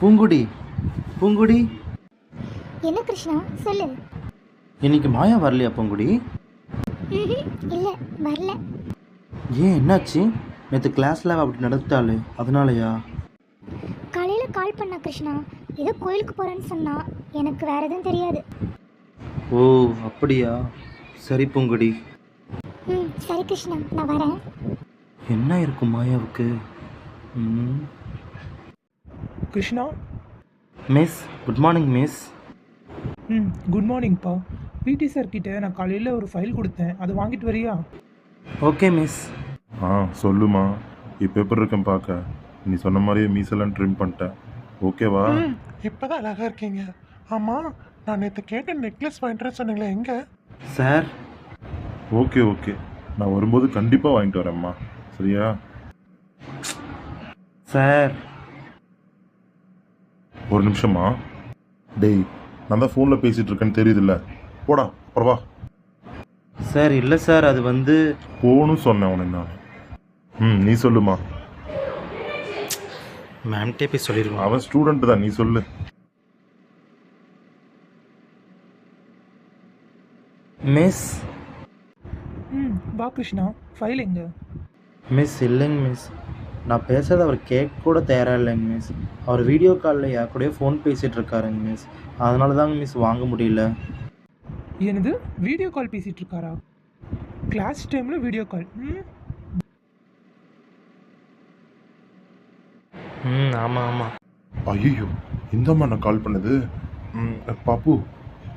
பூங்குடி பூங்குடி. என்ன கிருஷ்ணா சொல்லு. இன்னைக்கு மாயா வரலையா பூங்குடி? இல்லை வரல. ஏன் என்னாச்சு? நேற்று கிளாஸில் அப்படி நடத்தாளு அதனாலயா? காலையில் கால் பண்ணா கிருஷ்ணா ஏதோ கோயிலுக்கு போகிறேன்னு சொன்னா எனக்கு வேற எதுவும் தெரியாது. ஓ அப்படியா? சரி பூங்குடி. ம் சரி கிருஷ்ணா நான் வரேன். என்ன இருக்கும் மாயாவுக்கு? ம். Krishna? Miss good morning miss ம் குட் மார்னிங்ப்பா பிடி சார் கிட்ட நான் காலையில் ஒரு ஃபைல் கொடுத்தேன். அதை வாங்கிட்டு வரியா? ஓகே மிஸ் ஆ சொல்லுமா. இப்போ எப்படி இருக்கேன் பார்க்க நீ சொன்ன மாதிரியே மீசெல்லாம் ட்ரிம் பண்ணிட்டேன். ஓகேவா ம் இப்போதான் அழகா இருக்கீங்க. ஆமாம் நான் நேற்று கேட்ட நெக்லஸ் வாங்கிட்டு சொன்னீங்களே எங்கே? சார் ஓகே ஓகே நான் வரும்போது கண்டிப்பாக வாங்கிட்டு வரேம்மா. சரியா? சார் ஒரு நிமிஷமா டேய் நான் தான் ஃபோனில் பேசிகிட்டு இருக்கேன்னு தெரியுதுல்ல. போடா அப்புறம் வா. சார் இல்லை சார் அது வந்து போகணும் சொன்னேன் உனக்கு நான். ம் நீ சொல்லுமா. மேம்கிட்டே போய் சொல்லிடுவான் அவன் ஸ்டூடெண்ட் தான் நீ சொல்லு. மிஸ். ம் வா கிருஷ்ணா ஃபைல் எங்க? மிஸ் இல்லைங்க மிஸ். நான் பேசுறது அவர் கேட்க கூட தயாராக இல்லைங்க மிஸ் அவர் வீடியோ காலில் யார் கூடயோ ஃபோன் பேசிகிட்டு இருக்காருங்க மிஸ் அதனால தாங்க மிஸ் வாங்க முடியல. எனது வீடியோ கால் பேசிகிட்டு இருக்காரா? கிளாஸ் டைமில் வீடியோ கால் ம். ம் ஆமாம் ஆமாம் ஐயோ இந்தம்மா நான் கால் பண்ணது. ம், பாப்பு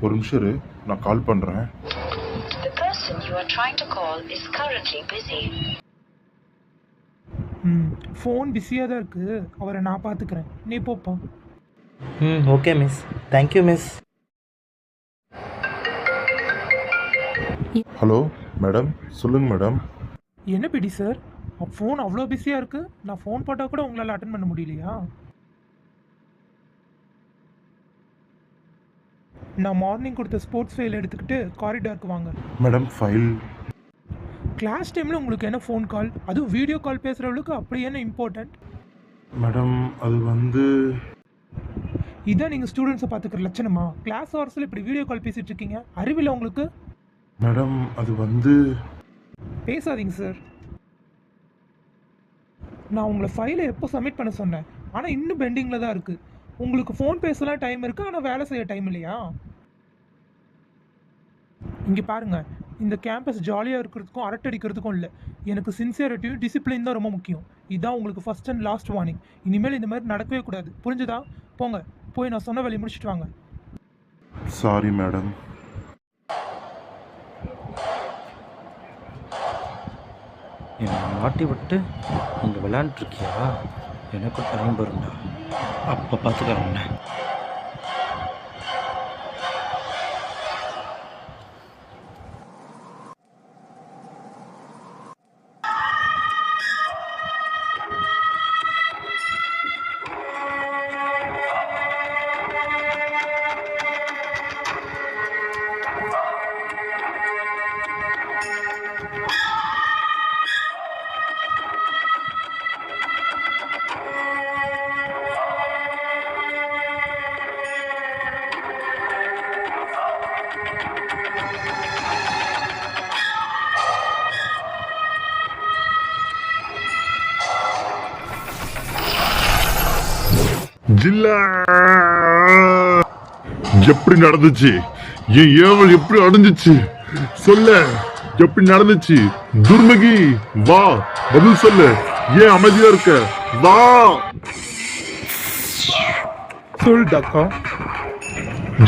ஒரு நிமிஷம் இரு நான் கால் பண்ணுறேன் The person you are trying to call is currently busy. Phone பிஸியாக தான் இருக்குது அவரை நான் பார்த்துக்கிறேன். நீ போப்பா ம் okay miss thank you miss hello madam சொல்லுங்க மேடம் என்ன பிடி சார் ஃபோன் அவ்வளோ பிஸியாக இருக்குது நான் ஃபோன் போட்டால் கூட உங்களால் அட்டன் பண்ண முடியலையா? நான் மார்னிங் கொடுத்த ஸ்போர்ட்ஸ் ஃபைல் எடுத்துக்கிட்டு காரிடாருக்கு வாங்க. மேடம் ஃபைல் கிளாஸ் டைமில் உங்களுக்கு என்ன ஃபோன் கால் அதுவும் வீடியோ கால் பேசுகிற அளவுக்கு அப்படி என்ன இம்பார்ட்டன்ட் மேடம் அது வந்து இதான் நீங்கள் ஸ்டூடெண்ட்ஸை பார்த்துக்கிற லட்சணமா? கிளாஸ் ஹவர்ஸில் இப்படி வீடியோ கால் பேசிகிட்டு இருக்கீங்க. அறிவில்லை உங்களுக்கு? மேடம் அது வந்து பேசாதீங்க சார் நான் உங்களை ஃபைலை எப்போ சப்மிட் பண்ண சொன்னேன்? ஆனால் இன்னும் பெண்டிங்கில் தான் இருக்குது உங்களுக்கு ஃபோன் பேசலாம் டைம் இருக்குது ஆனால் வேலை செய்ய டைம் இல்லையா? இங்கே பாருங்க. இந்த கேம்பஸ் ஜாலியாக இருக்கிறதுக்கும் அரட்டடிக்கிறதுக்கும் இல்லை. எனக்கு சின்சியரிட்டியும் டிசிப்ளின் தான் ரொம்ப முக்கியம். இதான் உங்களுக்கு ஃபர்ஸ்ட் அண்ட் லாஸ்ட் வார்னிங் இனிமேல் இந்த மாதிரி நடக்கவே கூடாது. புரிஞ்சுதா? போங்க. போய் நான் சொன்ன வேலையை முடிச்சிட்டு வாங்க. சாரி மேடம் என்னை மாட்டி விட்டு இங்கே விளையாண்டுருக்கியா எனக்கும் டைம் வரும்டா அப்போ பார்த்துக்கிறேன் ஜில்லா. எப்படி நடந்துச்சு? என் ஏவல் எப்படி அடைஞ்சிச்சு? சொல்ல. எப்படி நடந்துச்சு? துர்மகி வா பதில் சொல்லு. ஏன் அமைதியா இருக்க? வா. சொல் டாக்கா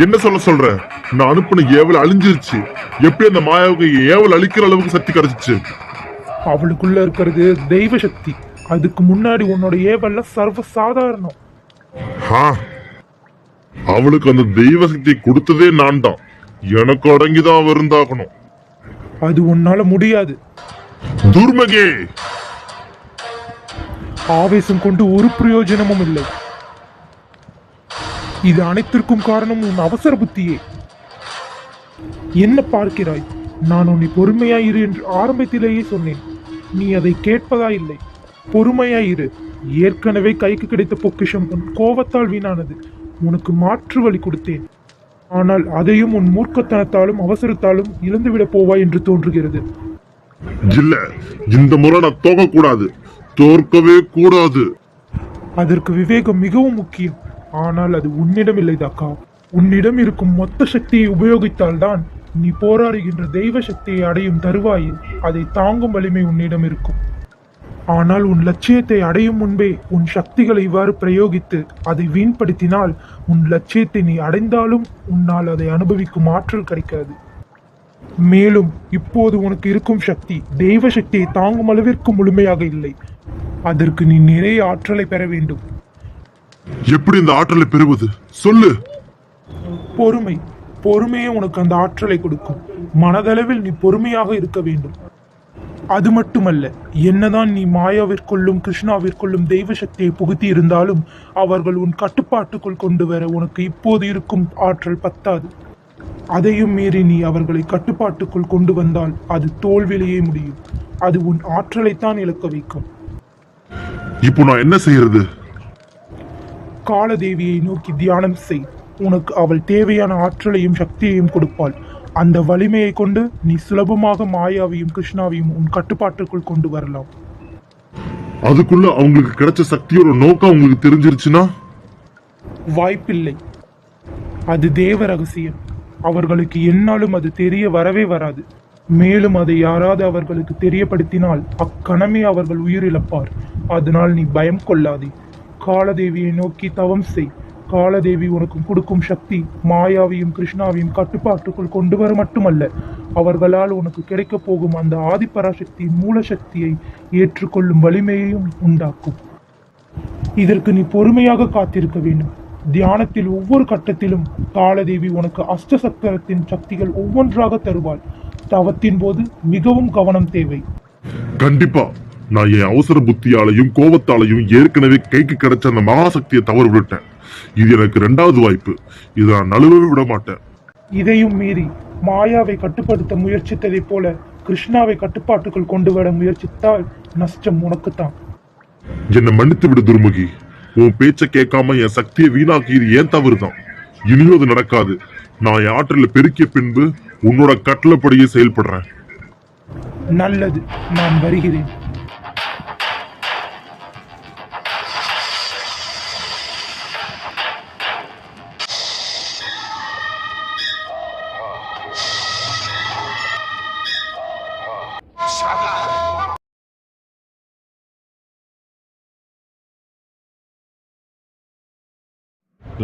என்ன சொல்ல சொல்ற? நான் அனுப்பின ஏவல் அழிஞ்சிருச்சு. எப்படி அந்த மாயாவுக்கு ஏவல் அழிக்கிற அளவுக்கு சக்தி கிடைச்சிச்சு. அவளுக்குள்ள இருக்கிறது தெய்வ சக்தி. அதுக்கு முன்னாடி உன்னோட ஏவல்ல சர்வ சாதாரணம் அவளுக்கு அந்த தெய்வ சக்தியை கொடுத்ததே நான் தான் எனக்கு அடங்கிதான் விருந்தாகணும் அது உன்னால முடியாது. துர்மகே! ஆவேசம் கொண்டு ஒரு பிரயோஜனமும் இல்லை. இது அனைத்திற்கும் காரணம் உன் அவசர புத்தியே. என்ன பார்க்கிறாய்? நான் உன்னை பொறுமையாயிரு என்று ஆரம்பத்திலேயே சொன்னேன். நீ அதை கேட்பதா இல்லை? பொறுமையாயிரு. ஏற்கனவே கைக்கு கிடைத்த பொக்கிஷம் உன் கோபத்தால் வீணானது. உனக்கு மாற்று வழி கொடுத்தேன். ஆனால் அதையும் உன் மூர்க்கத்தனத்தாலும் அவசரத்தாலும் இழந்துவிடப் போவாய் என்று தோன்றுகிறது. இல்ல இந்த முறை நான் தோக்க கூடாது தோற்கவே கூடாது. அதற்கு விவேகம் மிகவும் முக்கியம். ஆனால் அது உன்னிடம் இல்லை தாக்கா உன்னிடம் இருக்கும் மொத்த சக்தியை உபயோகித்தால்தான் நீ போராடுகின்ற தெய்வ சக்தியை அடையும் தருவாயில் அதை தாங்கும் வலிமை உன்னிடம் இருக்கும். ஆனால் உன் லட்சியத்தை அடையும் முன்பே உன் சக்திகளை இவ்வாறு பிரயோகித்து அதை வீண்படுத்தினால் உன் லட்சியத்தை நீ அடைந்தாலும் உன்னால் அதை அனுபவிக்கும் ஆற்றல் கிடைக்காது. மேலும் இப்போது உனக்கு இருக்கும் சக்தி தெய்வ சக்தியை தாங்கும் அளவிற்கு முழுமையாக இல்லை. அதற்கு நீ நிறைய ஆற்றலை பெற வேண்டும். எப்படி இந்த ஆற்றலை பெறுவது? சொல்லு. பொறுமை பொறுமையே உனக்கு அந்த ஆற்றலை கொடுக்கும். மனதளவில் நீ பொறுமையாக இருக்க வேண்டும். அது மட்டுமல்ல என்னதான் நீ மாயாவிற்குள்ளும் கிருஷ்ணாவிற்குள்ளும் தெய்வ சக்தியை புகுத்தி இருந்தாலும் அவர்கள் உன் கட்டுப்பாட்டுக்குள் கொண்டு வர உனக்கு இப்போது இருக்கும் ஆற்றல் பத்தாது. அதையும் மீறி நீ அவர்களை கட்டுப்பாட்டுக்குள் கொண்டு வந்தால் அது தோல்வியிலேயே முடியும். அது உன் ஆற்றலைத்தான் இழக்க வைக்கும். இப்போ நான் என்ன செய்யறது காலதேவியை நோக்கி தியானம் செய். உனக்கு அவள் தேவையான ஆற்றலையும் சக்தியையும் கொடுப்பாள். அந்த வலிமையை கொண்டு நீ சுலபமாக மாயாவையும் கிருஷ்ணாவையும் உன் கட்டுப்பாட்டுக்குள் கொண்டு வரலாம். அதுக்குள்ள அவங்களுக்கு கிடைச்ச சக்தியோட நோக்கம் உங்களுக்கு தெரிஞ்சிருச்சுன்னா? வாய்ப்பில்லை. அது தேவ ரகசியம். அவர்களுக்கு என்னாலும் அது தெரிய வரவே வராது. மேலும் அதை யாராவது அவர்களுக்கு தெரியப்படுத்தினால் அக்கணமே அவர்கள் உயிரிழப்பார். அதனால் நீ பயம் கொள்ளாதே. காலதேவியை நோக்கி தவம் செய். காலதேவி உனக்கு கொடுக்கும் சக்தி மாயாவையும் கிருஷ்ணாவையும் கட்டுப்பாட்டுக்குள் கொண்டு வர மட்டுமல்ல. அவர்களால் உனக்கு கிடைக்கப் போகும் அந்த ஆதிப்பராசக்தியின் மூல சக்தியை ஏற்றுக்கொள்ளும் வலிமையையும் உண்டாக்கும். இதற்கு நீ பொறுமையாக காத்திருக்க வேண்டும். தியானத்தில் ஒவ்வொரு கட்டத்திலும் காலதேவி உனக்கு அஷ்டசக்கரத்தின் சக்திகள் ஒவ்வொன்றாக தருவாள். தவத்தின் போது மிகவும் கவனம் தேவை. கண்டிப்பா. நான் என் அவசர புத்தியாலையும் கோபத்தாலையும் ஏற்கனவே கைக்கு கிடைச்ச அந்த மகாசக்தியை தவறு விட்டேன் இது எனக்கு ரெண்டாவது வாய்ப்பு. இதை நான் நழுவவே விட மாட்டேன். இதையும் மீறி மாயாவை கட்டுப்படுத்த முயற்சித்ததைப் போல கிருஷ்ணாவை கட்டுப்பாட்டுக்குள் கொண்டு வர முயற்சித்தால் நஷ்டம் உனக்குத்தான். என்னை மன்னித்து விடு துர்முகி. உன் பேச்ச கேட்காம என் சக்தியை வீணாக்கியது ஏன் தவறுதான்? இனியும் அது நடக்காது. நான் என் ஆற்றல பெருக்கிய பின்பு உன்னோட கட்டளைப்படியே செயல்படுறேன். நல்லது நான் வருகிறேன்.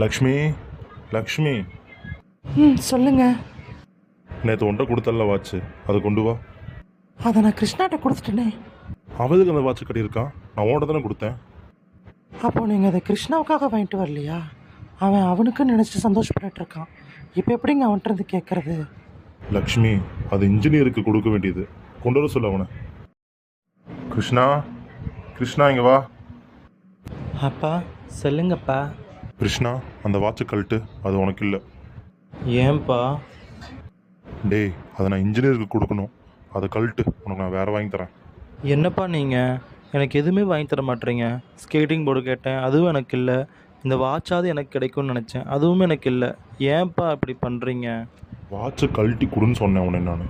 லக்ஷ்மி லக்ஷ்மி. ம் சொல்லுங்க. நேற்று ஒன்றை கொடுத்தல வாட்ச் அதை கொண்டு வா. அதை நான் கிருஷ்ணாட்ட கொடுத்துட்டேனே. அவளுக்கு அந்த வாட்ச் கட்டியிருக்கான் நான் உன்கிட்ட தானே கொடுத்தேன். அப்போ நீங்கள் அதை கிருஷ்ணாவுக்காக வாங்கிட்டு வரலையா? அவன் அவனுக்கு நினச்சிட்டு சந்தோஷப்பட்டுட்டு இருக்கான். இப்போ எப்படிங்க அவன்கிட்ட இருந்து கேட்கறது லக்ஷ்மி அது இன்ஜினியருக்கு கொடுக்க வேண்டியது. கொண்டு வர சொல்ல அவனை. கிருஷ்ணா கிருஷ்ணா இங்க வா. அப்பா சொல்லுங்கப்பா. கிருஷ்ணா அந்த வாட்சை கழட்டு அது உனக்கு இல்லை ஏன்பா? டேய் அதை நான் இன்ஜினியருக்கு கொடுக்கணும். அதை கழட்டு உனக்கு நான் வேற வாங்கி தரேன். என்னப்பா நீங்கள் எனக்கு எதுவுமே வாங்கி தர மாட்டேறீங்க ஸ்கேட்டிங் போர்டு கேட்டேன் அதுவும் எனக்கு இல்லை. இந்த வாட்சாவது எனக்கு கிடைக்கும்னு நினச்சேன் அதுவும் எனக்கு இல்லை. ஏன்பா இப்படி பண்ணுறீங்க வாட்சை கழட்டி கொடுன்னு சொன்னேன் உன்னை நான்.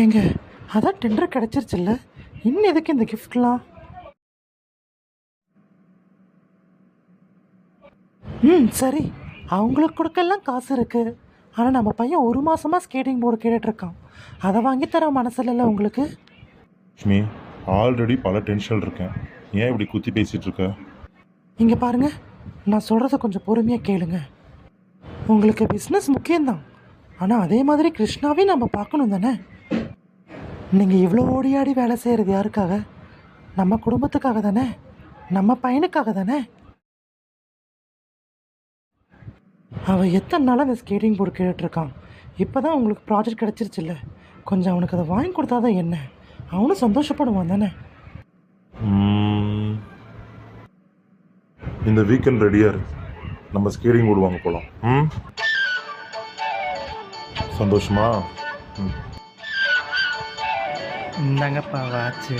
ஏங்க அதான் டெண்டர் கிடச்சிருச்சுல்ல. இன்னும் எதுக்கு இந்த கிஃப்ட்லாம் சரி அவங்களுக்கு கொடுக்கலாம் காசு இருக்குது ஆனால் நம்ம பையன் ஒரு மாதமாக ஸ்கேட்டிங் போர்டு கேட்டுட்ருக்கான். அதை வாங்கி தர மனசில்ல உங்களுக்கு? லக்ஷ்மி ஆல்ரெடி பல டென்ஷன் இருக்கேன். ஏன் இப்படி குத்தி பேசிட்டு இருக்க? இங்கே பாருங்க நான் சொல்கிறத கொஞ்சம் பொறுமையாக கேளுங்க. உங்களுக்கு பிஸ்னஸ் முக்கியம்தான். ஆனால் அதே மாதிரி கிருஷ்ணாவையும் நம்ம பார்க்கணும் தானே? நீங்கள் இவ்வளோ ஓடியாடி வேலை செய்கிறது யாருக்காக? நம்ம குடும்பத்துக்காக தானே? நம்ம பையனுக்காக தானே? அவன் எத்தனை நாள் அந்த ஸ்கேட்டிங் போர்டு கேட்டுட்ருக்கான்? இப்போ தான் உங்களுக்கு ப்ராஜெக்ட் கிடச்சிருச்சுல்ல. கொஞ்சம் அவனுக்கு அதை வாங்கி கொடுத்தா தான் என்ன? அவனும் சந்தோஷப்படுவான் தானே? ம், இந்த வீக்கெண்ட் ரெடியா இரு. நம்ம ஸ்கேட்டிங் போர்டு வாங்க போகலாம் ம்? சந்தோஷமா? ம். இந்தாங்கப்பா வாட்சு